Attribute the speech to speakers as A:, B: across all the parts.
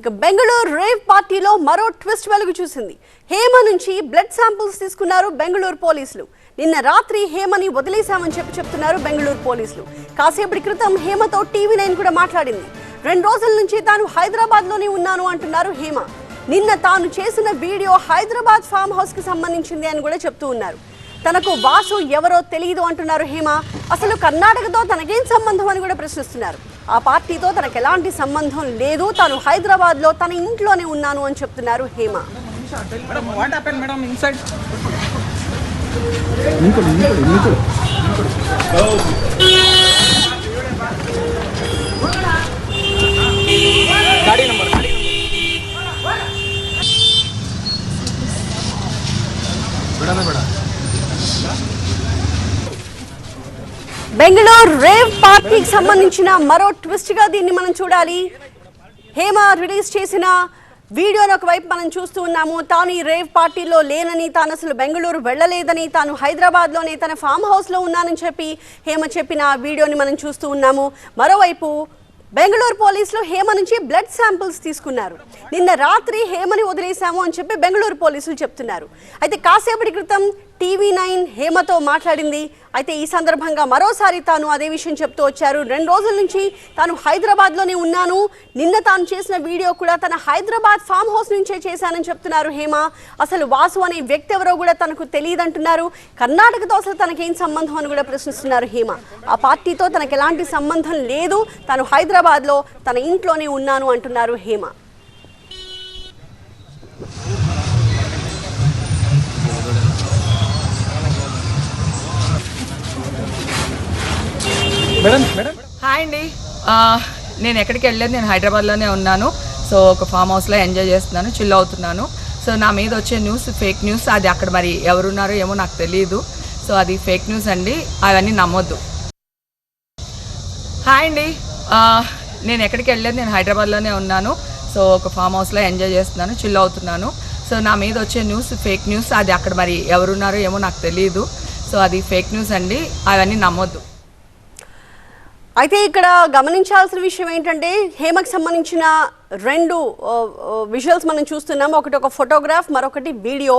A: ఇక బెంగళూరు రేవ్ పార్టీలో మరో ట్విస్ట్ వెలుగు చూసింది హేమ నుంచి బ్లడ్ శాంపిల్స్ తీసుకున్నారు బెంగళూరు పోలీసులు. నిన్న రాత్రి హేమని వదిలేశామని చెప్పి చెప్తున్నారు బెంగళూరు పోలీసులు. కాసేపటి క్రితం హేమతో టీవీ నైన్ కూడా మాట్లాడింది. రెండు రోజుల నుంచి తాను హైదరాబాద్లోనే ఉన్నాను అంటున్నారు హేమ. నిన్న తాను చేసిన వీడియో హైదరాబాద్ ఫామ్ హౌస్కి సంబంధించింది అని కూడా చెప్తూ ఉన్నారు. తనకు వాసు ఎవరో తెలియదు అంటున్నారు హేమ. అసలు కర్ణాటకతో తనకేం సంబంధం అని కూడా ప్రశ్నిస్తున్నారు. ఆ పార్టీతో తనకు ఎలాంటి సంబంధం లేదు. తాను హైదరాబాద్లో తన ఇంట్లోనే ఉన్నాను అని చెప్తున్నారు హేమ.
B: మేడం
A: బెంగళూరు రేవ్ పార్టీకి సంబంధించిన మరో ట్విస్ట్గా దీన్ని మనం చూడాలి. హేమ రిలీజ్ చేసిన వీడియోని ఒకవైపు మనం చూస్తూ ఉన్నాము. తాను ఈ రేవ్ పార్టీలో లేనని తాను అసలు బెంగళూరు వెళ్ళలేదని తాను హైదరాబాద్లోనే తన ఫామ్ హౌస్లో ఉన్నానని చెప్పి హేమ చెప్పిన వీడియోని మనం చూస్తూ ఉన్నాము. మరోవైపు బెంగళూరు పోలీసులు హేమ నుంచి బ్లడ్ శాంపిల్స్ తీసుకున్నారు. నిన్న రాత్రి హేమని వదిలేశాము అని చెప్పి బెంగళూరు పోలీసులు చెప్తున్నారు. అయితే కాసేపటి క్రితం టీవీ నైన్ హేమతో మాట్లాడింది. అయితే ఈ సందర్భంగా మరోసారి తాను అదే విషయం చెప్తూ వచ్చారు. రెండు రోజుల నుంచి తాను హైదరాబాద్లోనే ఉన్నాను. నిన్న తాను చేసిన వీడియో కూడా తన హైదరాబాద్ ఫామ్ హౌస్ నుంచే చేశానని చెప్తున్నారు హేమ. అసలు వాసు అనే వ్యక్తి ఎవరో కూడా తనకు తెలియదంటున్నారు. కర్ణాటకతో అసలు తనకేం సంబంధం అని కూడా ప్రశ్నిస్తున్నారు హేమ. ఆ పార్టీతో తనకు ఎలాంటి సంబంధం లేదు. తాను హైదరాబాద్లో తన ఇంట్లోనే ఉన్నాను అంటున్నారు హేమ.
B: Madam madam.
C: హాయ్ అండి. ఆ, నేను ఎక్కడికి వెళ్ళలేదు నేను హైదరాబాద్లోనే ఉన్నాను. సో ఒక ఫామ్ హౌస్లో ఎంజాయ్ చేస్తున్నాను చిల్ అవుతున్నాను. సో నా మీద వచ్చే న్యూస్ ఫేక్ న్యూస్ అది అక్కడ మరి ఎవరున్నారో ఏమో నాకు తెలియదు సో అది ఫేక్ న్యూస్ అండి అవన్నీ నమ్మొద్దు. హాయ్ అండి. నేను ఎక్కడికి వెళ్ళలేదు నేను హైదరాబాద్లోనే ఉన్నాను. సో ఒక ఫామ్ హౌస్లో ఎంజాయ్ చేస్తున్నాను చిల్ అవుతున్నాను. సో నా మీద వచ్చే న్యూస్ ఫేక్ న్యూస్ అది అక్కడ మరి ఎవరున్నారో ఏమో నాకు తెలియదు సో అది ఫేక్ న్యూస్ అండి అవన్నీ నమ్మొద్దు.
A: అయితే ఇక్కడ గమనించాల్సిన విషయం ఏంటంటే హేమకు సంబంధించిన రెండు విజువల్స్ మనం చూస్తున్నాం. ఒకటి ఒక ఫోటోగ్రాఫ్ మరొకటి వీడియో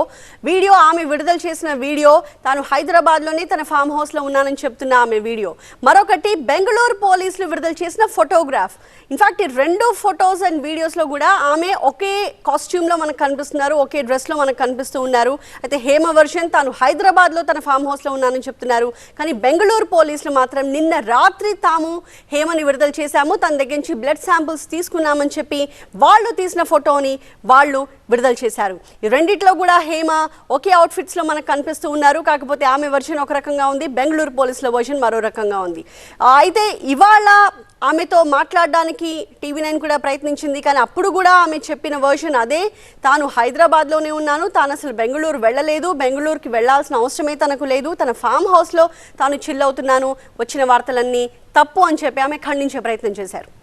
A: వీడియో ఆమె విడుదల చేసిన వీడియో తాను హైదరాబాద్లోనే తన ఫామ్ హౌస్లో ఉన్నానని చెప్తున్న ఆమె వీడియో మరొకటి బెంగళూరు పోలీసులు విడుదల చేసిన ఫోటోగ్రాఫ్ ఇన్ఫాక్ట్ ఈ రెండు ఫొటోస్ అండ్ వీడియోస్లో కూడా ఆమె ఒకే కాస్ట్యూమ్లో మనకు కనిపిస్తున్నారు. ఒకే డ్రెస్లో మనకు కనిపిస్తూ ఉన్నారు. అయితే హేమ వర్షన్ తాను హైదరాబాద్లో తన ఫామ్ హౌస్లో ఉన్నానని చెప్తున్నారు. కానీ బెంగళూరు పోలీసులు మాత్రం నిన్న రాత్రి తాము హేమని విడుదల చేశాము. తన దగ్గర నుంచి బ్లడ్ శాంపిల్స్ తీసుకున్నామని చెప్పి వాళ్ళు తీసిన ఫోటోని వాళ్ళు విడుదల చేశారు. ఈ రెండిట్లో కూడా హేమ ఒకే అవుట్ఫిట్స్లో మనకు కనిపిస్తూ ఉన్నారు. కాకపోతే ఆమె వర్షన్ ఒక రకంగా ఉంది. బెంగళూరు పోలీసుల వర్షన్ మరో రకంగా ఉంది. అయితే ఇవాళ ఆమెతో మాట్లాడడానికి టీవీ నైన్ కూడా ప్రయత్నించింది. కానీ అప్పుడు కూడా ఆమె చెప్పిన వర్షన్ అదే. తాను హైదరాబాద్లోనే ఉన్నాను. తాను అసలు బెంగళూరు వెళ్ళలేదు. బెంగళూరుకి వెళ్ళాల్సిన అవసరమే తనకు లేదు. తన ఫామ్ హౌస్లో తాను చిల్ అవుతున్నాను. వచ్చిన వార్తలన్నీ తప్పు అని చెప్పి ఆమె ఖండించే ప్రయత్నం చేశారు.